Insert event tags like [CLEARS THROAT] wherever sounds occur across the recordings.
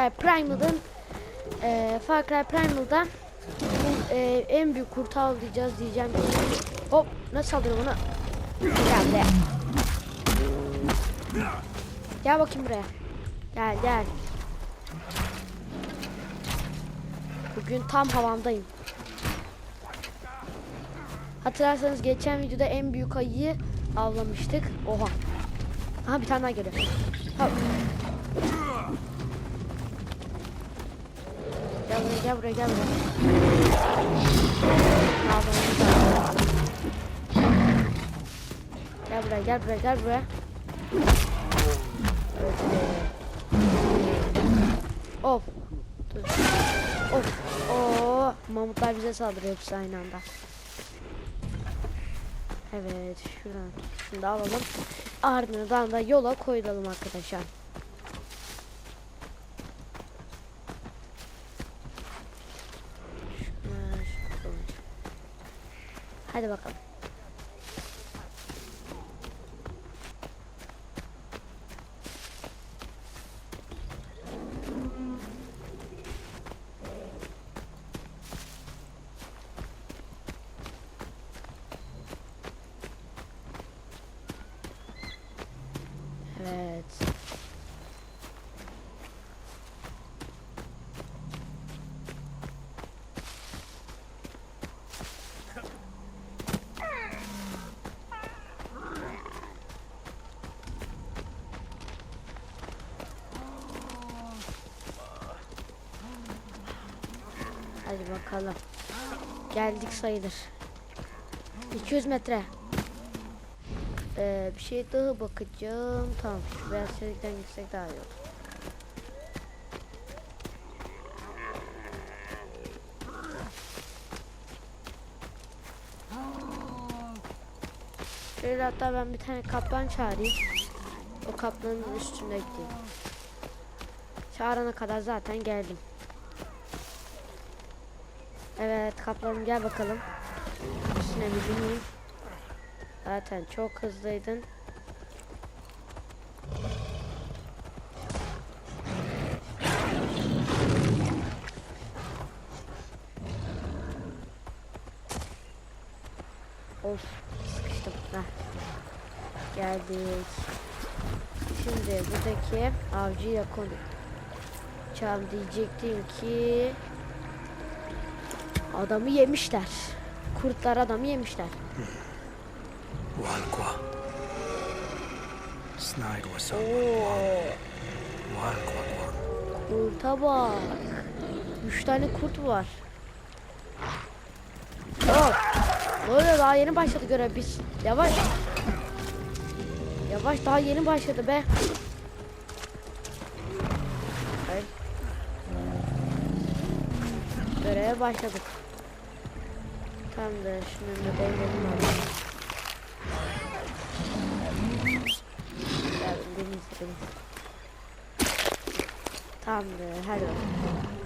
Cry Primal'ın e, Far Cry Primal'da e, en büyük kurtu avlayacağız diyeceğim. Hop nasıl saldırıyor buna? Gel buraya. Gel bakayım buraya. Gel gel. Bugün tam havamdayım. Hatırlarsanız geçen videoda en büyük ayıyı avlamıştık. Oha. Aha bir tane daha geliyor. Hop. Buraya gel buraya gel buraya. Gel buraya gel buraya gel buraya. Of. Dur. Of. Oo. Mamutlar bize saldırıyor hepsi aynı anda. Evet şuradan da alalım. Ardından da yola koyulalım arkadaşlar. Hadi bakalım. Evet. Hadi bakalım. Geldik sayılır. 200 metre. Ee, bir şey daha bakacağım. Tamam. Beyaz çelikten gitsek daha iyi olur. Şöyle hatta ben bir tane kaplan çağırayım. O kaplanın üstüne gideyim. Çağırana kadar zaten geldim. Evet kaplanım gel bakalım. Üstüne bir bineyim. Zaten çok hızlıydın. Of sıkıştım. Heh. Geldik. Şimdi buradaki avcıyla konuşacağım diyecektim ki adamı yemişler. Kurtlar adamı yemişler. Walqua. Snaid was kurta bak. Üç tane kurt var. Hop. Ne oluyor daha yeni başladı görev biz. Yavaş. Yavaş daha yeni başladı be. Göreve başladık. Tamamdır. Şimdi önüne devrelim alalım. Gel beni izle beni. Tamamdır. Hadi bakalım.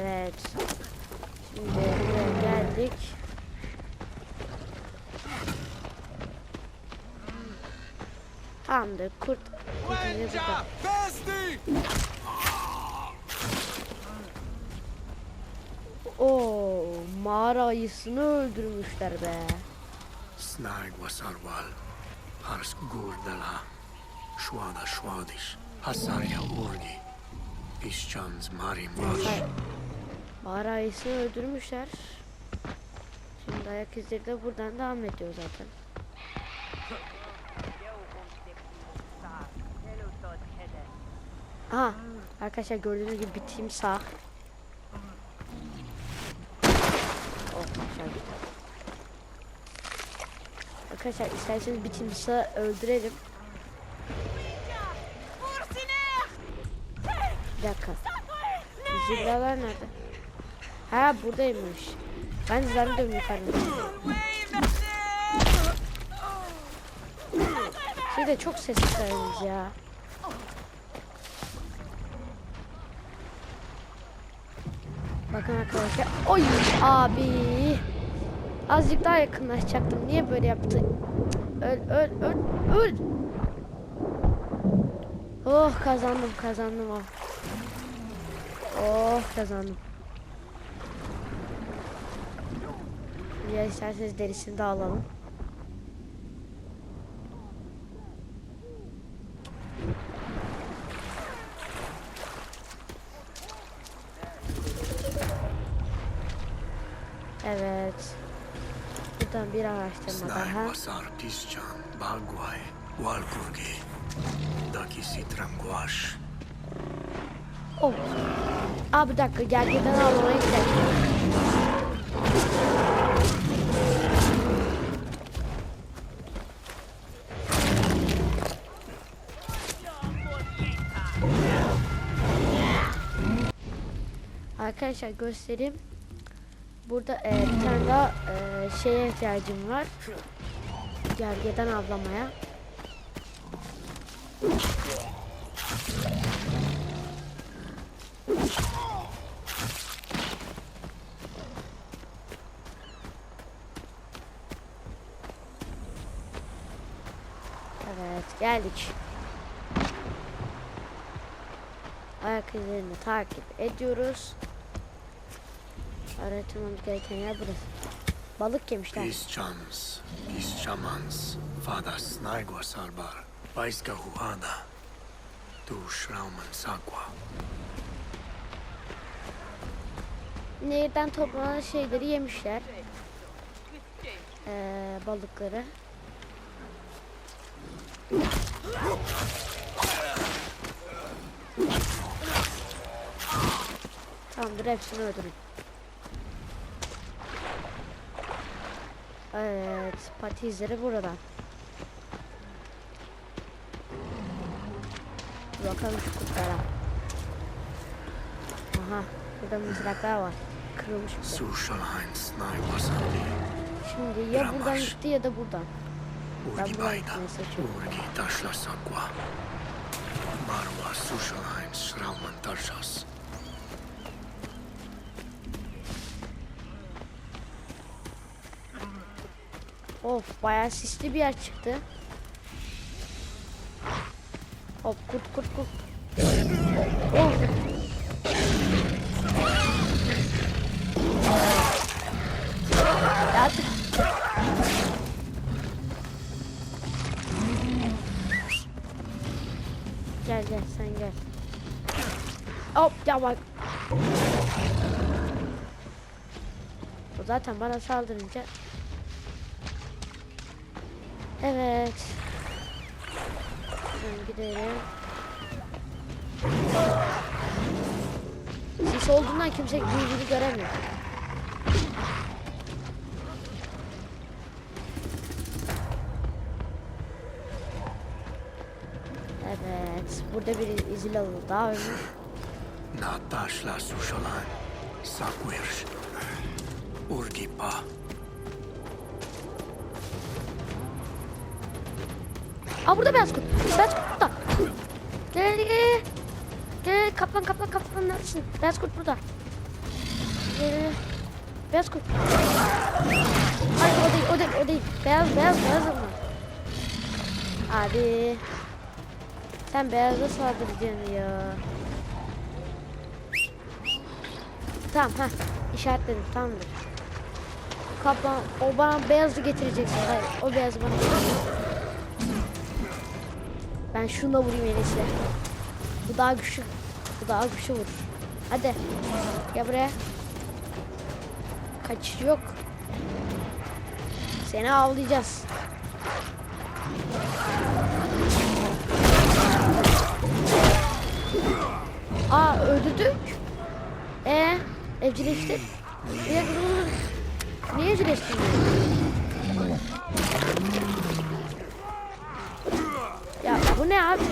Evet. Şimdi buraya geldik. Tamamdır. Kurt. Oo, mağara ayısını öldürmüşler be. Snaid was Arwal. Hars Gurdala. Shwada Shwadish. Hasarya Urgi. Ishchans Marim Vash. Ayısını öldürmüşler. Şimdi ayak izleri de buradan devam ediyor zaten. Aha Arkadaşlar gördüğünüz gibi biteyim sağ. Oh. Arkadaşlar isterseniz biteyim sağ öldürelim. Bir dakika. Zibralar nerede? Ha buradaymış. Ben zannediyorum yukarıda. Siz de çok sessizsiniz ya. Bakın arkadaşlar. Oy abi. Azıcık daha yakınlaşacaktım. Niye böyle yaptı? Öl öl öl öl. Oh kazandım kazandım oh. Oh kazandım. Ya isterseniz derisini de alalım. Evet. Buradan bir araştırma daha. wasar pischan bagwai walkurgi. Daki sitranguash. Oh. Aa bir dakika gergeden almaya gidelim. Arkadaşlar göstereyim. Burada e, bir tane daha e, şeye ihtiyacım var. Gergeden avlamaya. Evet geldik. Ayak izlerini takip ediyoruz. Aratmamız gereken yer burası. Balık yemişler. Pischans, pischamans, fada snai wasarbar. Vaiska huada. Du shrauman sakwa. Nehirden toplanan şeyleri yemişler. Ee, balıkları. Tamamdır hepsini öldürün. Evet, pati izleri buradan. Bakalım şu kurtlara. Aha, burada mızraklar var. Kırılmış. Şimdi ya buradan gitti ya da buradan. Ben buradan seçiyorum. Marwa sushalhain shrauman tarshas. Of bayağı sisli bir yer çıktı. Hop kurt kurt kurt. Of. Artık. Gel gel sen gel. Hop ya bak. O zaten bana saldırınca Evet. Şuradan gidelim. Sis olduğundan kimse birbirini göremiyor. Evet. Burada bir izlalı daha ölmüş. Na tashla sushalhain. Sakwirsh. Urgi Aa burada beyaz kurt. Beyaz kurt burada. Gel gel gel. Kaplan kaplan kaplan neredesin? Beyaz kurt burada. Gel. Beyaz kurt. Hayır o değil o değil o değil. Beyaz beyaz beyaz ama. Abi. Sen beyaza saldıracaksın ya. Tamam ha işaretledim tamamdır. Kaplan o bana beyazı getireceksin. Hayır o beyazı bana Ben şununla vurayım en iyisi. Bu daha güçlü. Bu daha güçlü vurur. Hadi. Gel buraya. Kaçış yok. Seni avlayacağız. Aa öldürdük. E evcilleştir. Dur. Niye evcilleştirdin? Bu ne abi?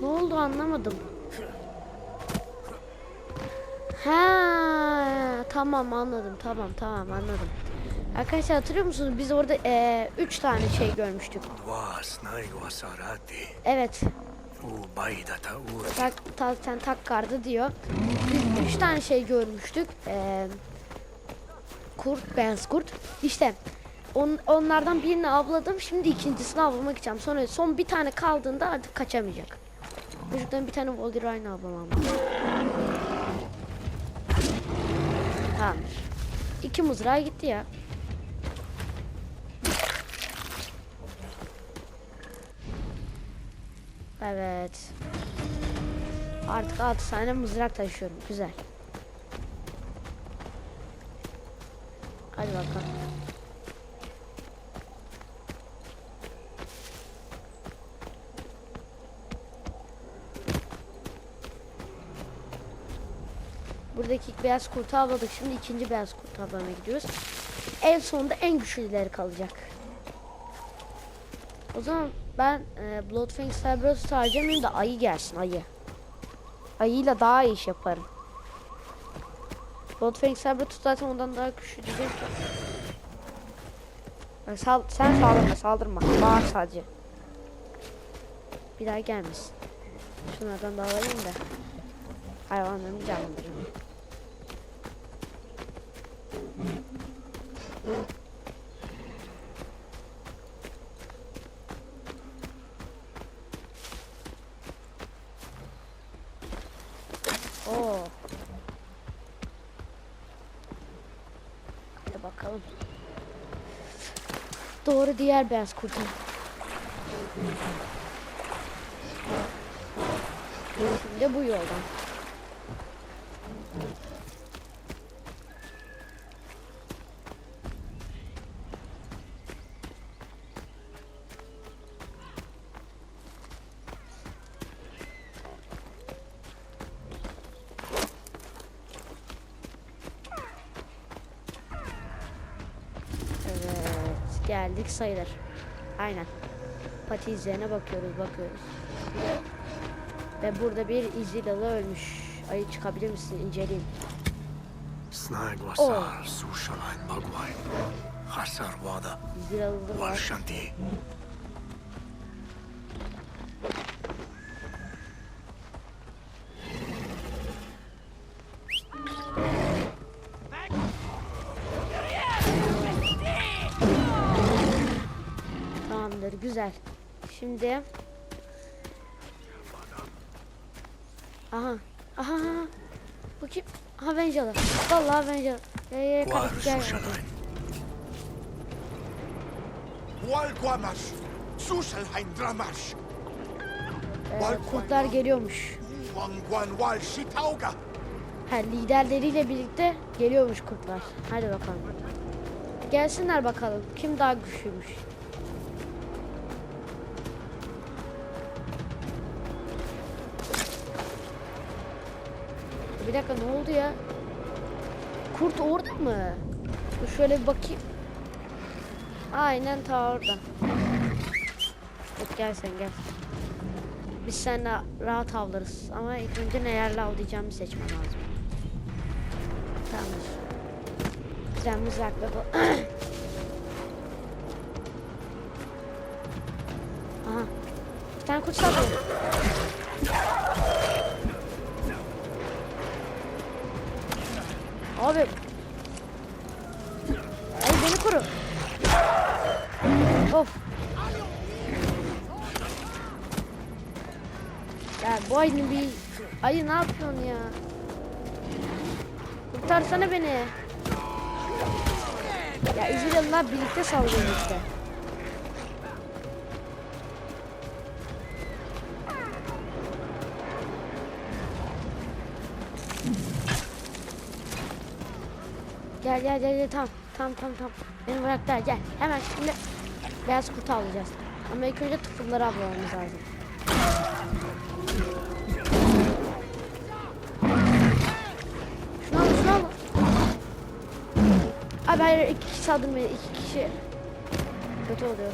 Ne oldu anlamadım. Ha tamam anladım tamam tamam anladım. Arkadaşlar hatırlıyor musunuz biz orada eee, üç tane şey görmüştük. Evet tak, tak, sen tak kardı diyor. Biz üç tane şey görmüştük. Eee, kurt, beyaz kurt. İşte on, onlardan birini avladım. Şimdi ikincisini avlamak için. Sonra son bir tane kaldığında artık kaçamayacak. Çocuktan bir tane Wolverine avlamam. Tamamdır. İki mızrağı gitti ya. Evet. Artık 6 tane mızrak taşıyorum. Güzel. Hadi bakalım. Buradaki ilk beyaz kurtu avladık. Şimdi ikinci beyaz kurtu avlamaya gidiyoruz. En sonunda en güçlüleri kalacak. O zaman ben e, Bloodfangs Cerberus harcamayayım da ayı gelsin ayı. Ayıyla daha iyi iş yaparım. Bloodfangs Cerberus zaten ondan daha güçlü diyeceğim ki. Bak, sal sen saldırma saldırma. Bağır sadece. Bir daha gelmesin. Şunlardan da alayım da. Hayvanlarımı canlandırayım. Oo. Hadi bakalım. Doğru diğer beyaz kurtu. Şimdi bu yoldan. Geldik sayılır. Aynen. Pati izlerine bakıyoruz, bakıyoruz. Ve burada bir izidalı ölmüş. Ayı çıkabilir misin? İnceleyeyim. Oh. İzidalı var. Warshanti. Şimdi... Aha, aha, aha. Bu kim? Ha Venge'lı. Vallahi Venge'lı. Gel gel War kardeşim gel. Walguamash, Susalheim Dramash, Ee, kurtlar geliyormuş. Ha, liderleriyle birlikte geliyormuş kurtlar. Hadi bakalım. Gelsinler bakalım. Kim daha güçlüymüş? Bir dakika ne oldu ya? Kurt orada mı? Dur şöyle bir bakayım. Aynen ta orada. Yok gel sen gel. Biz seninle rahat avlarız. Ama ilk önce nelerle avlayacağımı seçmem lazım. Tamamdır. Güzel mızrakla bu. [CLEARS THROAT] Aha. Bir tane kurt saldırıyor. Of. Ya bu ayının bir... Ayı ne yapıyorsun ya? Kurtarsana beni. Ya İzrail'ler birlikte saldırıyor işte. Gel gel gel gel tamam tamam tamam tamam. Beni bırak da gel. Hemen şimdi Beyaz kurt avlayacağız. Ama ilk önce tıfılları avlamamız lazım. Şunu al, şunu al. Abi hayır, iki kişi saldırmayın, iki kişi. Kötü oluyor.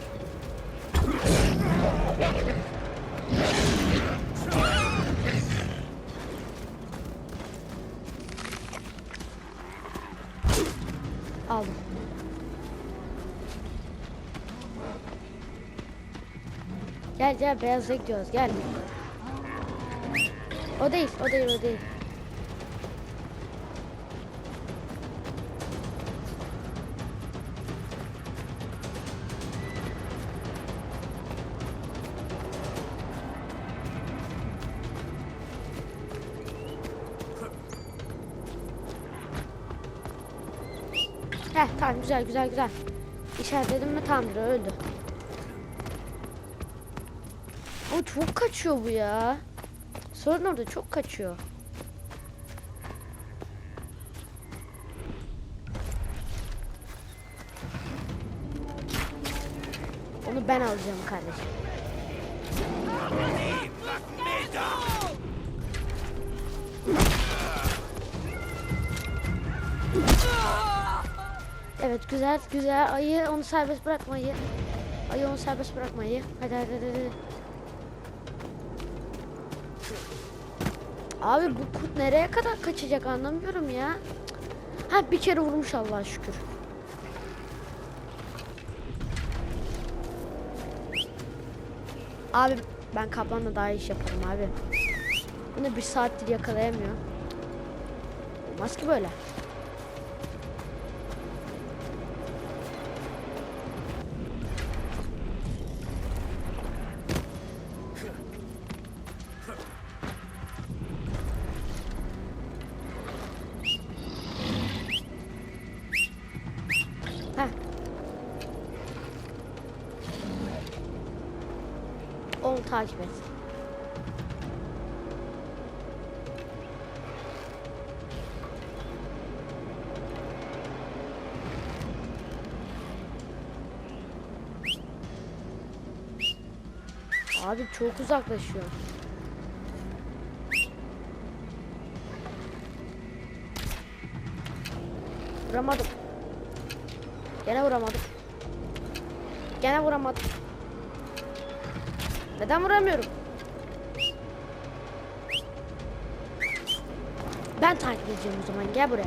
Aldım. Gel gel beyaza gidiyoruz gel. O değil o değil o değil. Heh tamam güzel güzel güzel. İşaretledim mi tamamdır öldü. O çok kaçıyor bu ya. Sorun orada çok kaçıyor. Onu ben alacağım kardeşim. Evet güzel güzel ayı onu serbest bırakmayı. Ayı onu serbest bırakmayı. Hadi hadi hadi. hadi. Abi bu kurt nereye kadar kaçacak anlamıyorum ya. Ha bir kere vurmuş Allah'a şükür. Abi ben kaplanla daha iş yaparım abi. Bunu bir saattir yakalayamıyor. Olmaz ki böyle. Takip et. Abi çok uzaklaşıyor. Vuramadım. Gene vuramadım. Gene vuramadım. Neden vuramıyorum? Ben takip edeceğim o zaman. Gel buraya.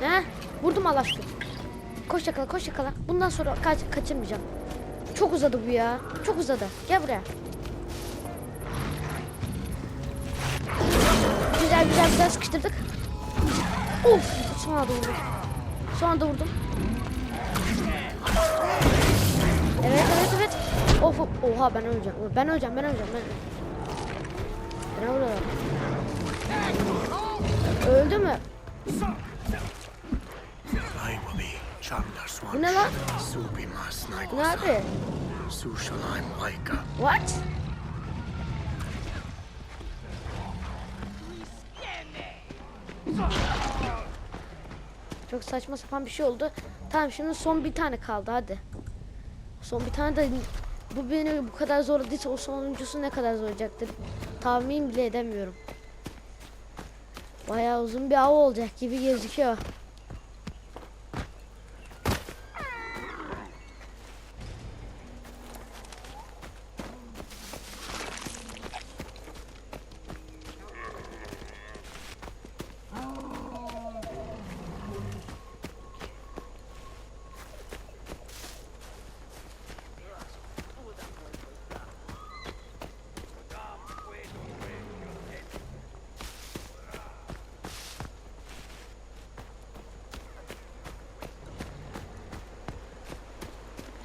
He? Vurdum Allah aşkına. Koş yakala, koş yakala. Bundan sonra kaç kaçırmayacağım. Çok uzadı bu ya. Çok uzadı. Gel buraya. Güzel güzel güzel sıkıştırdık. Of son anda vurdum. Son anda vurdum. Evet evet evet. Of of. Oha ben öleceğim. Ben öleceğim ben öleceğim ben öleceğim. Ben ölüyorum. Öldü mü? Bu ne lan? Ne abi? Laika. What? Çok saçma sapan bir şey oldu. Tamam şimdi son bir tane kaldı hadi. Son bir tane de bu beni bu kadar zorladıysa o sonuncusu ne kadar zorlayacaktır. Tahmin bile edemiyorum. Bayağı uzun bir av olacak gibi gözüküyor.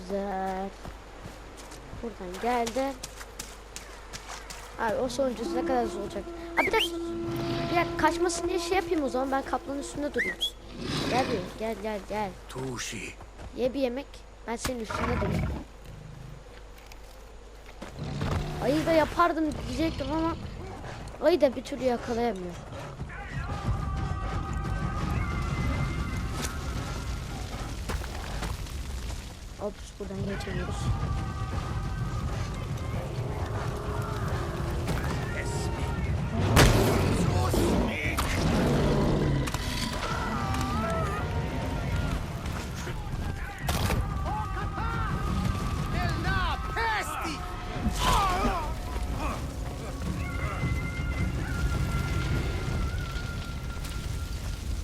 Güzel. Buradan geldi. Abi o sonuncusu ne kadar zor olacak. Ha bir dakika. Bir dakika kaçmasın diye şey yapayım o zaman ben kaplanın üstünde durayım. Gel bir gel gel gel. Tushi. Ye bir yemek. Ben senin üstünde durayım. Ayı da yapardım diyecektim ama ayı da bir türlü yakalayamıyor. Hop buradan geçiyoruz.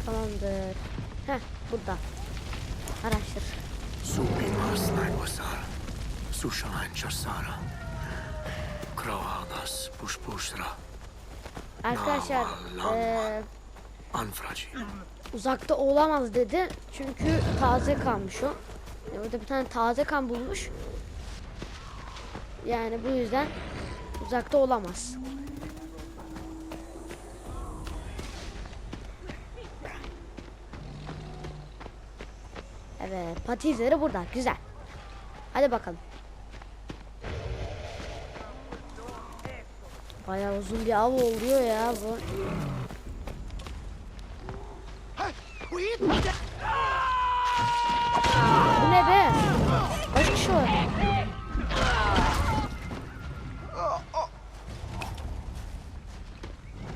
Tamamdır. Heh burada. Sushalain charsara. Kravadas pushpushra. Arkadaşlar eee, Anfraci. uzakta olamaz dedi. Çünkü taze kanmış o. Yani Orada bir tane taze kan bulmuş. Yani bu yüzden uzakta olamaz. Evet, pati izleri burada. Güzel. Hadi bakalım. Bayağı uzun bir av oluyor ya bu. Bu ne be? Kaç kişi var?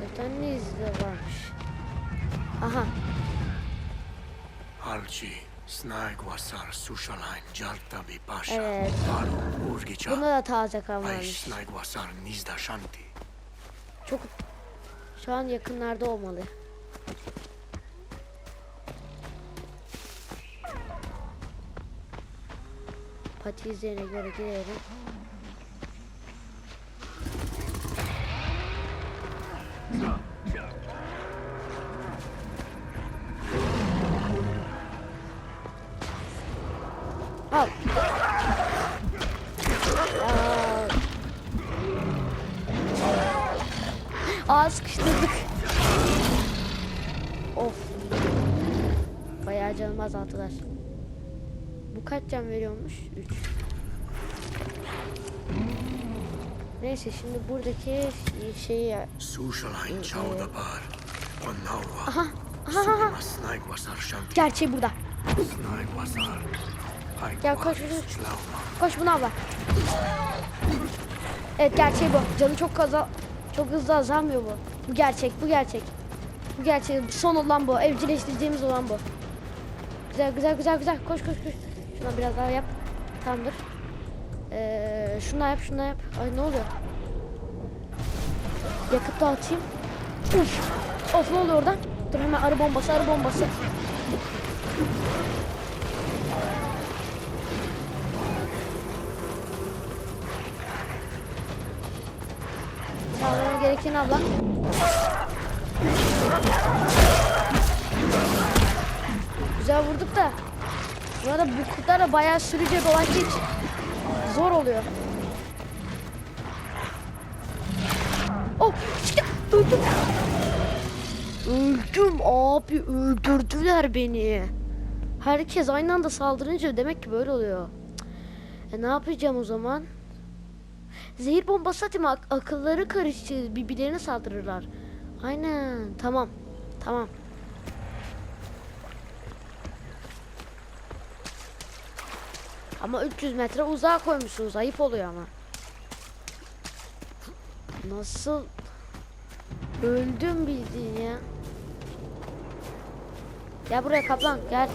Bir tane izle varmış. Aha. Alci. Snaigvasar sushalain jaltabi pasha. Evet. Baru urgicha. Bunda da taze kan Ay snaigvasar nizda shanti. Çok şu an yakınlarda olmalı. Pati izlerine göre gidelim. Aa. Sıkıştırdık. Of. Bayağı canımı azalttılar. Bu kaç can veriyormuş? 3. Neyse şimdi buradaki şeyi Sushalain chaudabar. Wanauva. Aha, aha, gerçeği burada. Snaigvasar. Gel koş, koş, koş. Bunu abla. Evet gerçeği bu. Canı çok azal çok hızlı azalmıyor bu. Bu gerçek, bu gerçek. Bu gerçek. Son olan bu. Evcilleştireceğimiz olan bu. Güzel, güzel, güzel, güzel. Koş, koş, koş. Şuna biraz daha yap. Tamamdır. Ee, şunu da yap, şunu da yap. Ay ne oluyor? Yakıt dağıtayım. Uf. Of ne oluyor oradan? Dur hemen arı bombası, arı bombası. Sağlamam gereken abla. Güzel vurduk da. Bu arada bu kurtlar da bayağı sürüce dolaştığı için zor oluyor. Oh çıktı. Öldüm. Öldüm abi öldürdüler beni. Herkes aynı anda saldırınca demek ki böyle oluyor. E ne yapacağım o zaman? Zehir bombası atayım ak- akılları karıştı birbirlerine saldırırlar. Aynen tamam tamam. Ama 300 metre uzağa koymuşsunuz ayıp oluyor ama. Nasıl öldüm bildiğin ya. Gel buraya kaplan gel.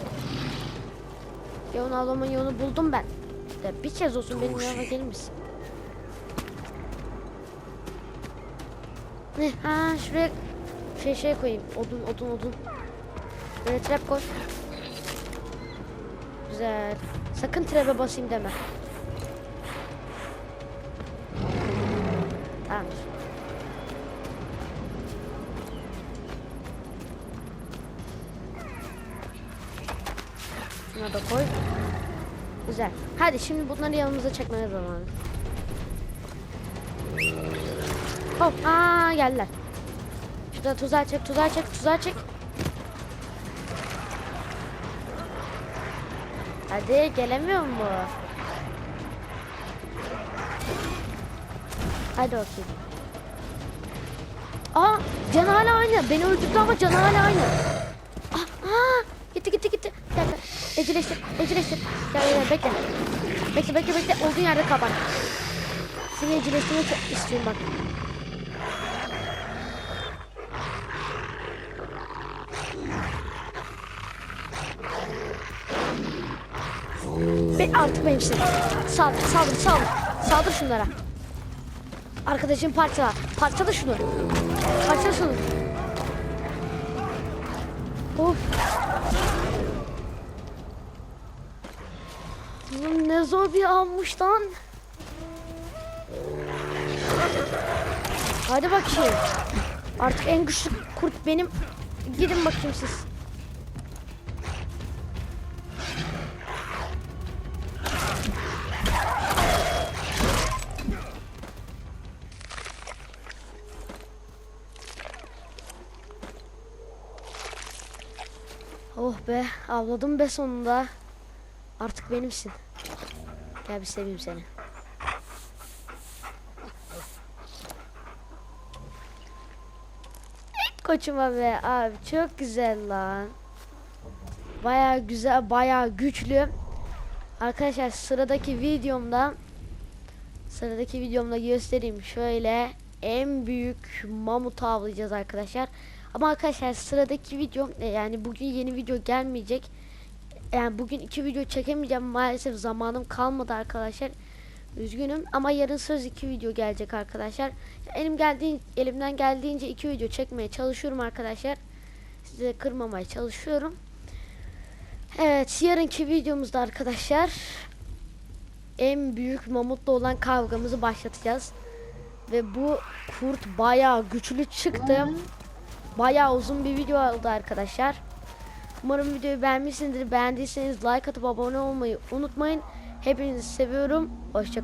Ya onu avlamanın yolunu buldum ben. De bir kez olsun benim yanıma gelir misin? Ne? Ha şuraya şey şey koyayım. Odun odun odun. Böyle trap koy. Güzel. Sakın trap'e basayım deme. Tamamdır. Şuna da koy. Güzel. Hadi şimdi bunları yanımıza çekmeye zamanı. Hop. Aa geldiler. Şurada tuzağa çek, tuzağa çek, tuzağa çek. Hadi gelemiyor mu? Hadi bakayım. Aa can hala aynı. Beni öldürdü ama can hala aynı. Aa, aa, gitti gitti gitti. Gel gel. Ecileştir. Ecileştir. Gel gel bekle. Bekle bekle bekle. Olduğun yerde kal bak. Seni ecileştirmeyi çok istiyorum bak. sıkmayın. Saldır saldır saldır. Saldır şunlara. Arkadaşım parçala. Parçala şunu. Parçala şunu. Of. Bunun ne zor bir almış lan. Hadi bakayım. Artık en güçlü kurt benim. Gidin bakayım siz. Be avladım be sonunda. Artık benimsin. Gel bir seveyim seni. Koçuma be abi çok güzel lan. Baya güzel baya güçlü. Arkadaşlar sıradaki videomda sıradaki videomda göstereyim şöyle en büyük mamut avlayacağız arkadaşlar. Ama arkadaşlar sıradaki video e, yani bugün yeni video gelmeyecek. Yani bugün iki video çekemeyeceğim maalesef zamanım kalmadı arkadaşlar. Üzgünüm ama yarın söz iki video gelecek arkadaşlar. Elim geldiğin elimden geldiğince iki video çekmeye çalışıyorum arkadaşlar. Size kırmamaya çalışıyorum. Evet yarınki videomuzda arkadaşlar en büyük mamutla olan kavgamızı başlatacağız. Ve bu kurt bayağı güçlü çıktı. Bayağı uzun bir video oldu arkadaşlar. Umarım videoyu beğenmişsinizdir. Beğendiyseniz like atıp abone olmayı unutmayın. Hepinizi seviyorum. Hoşçakalın.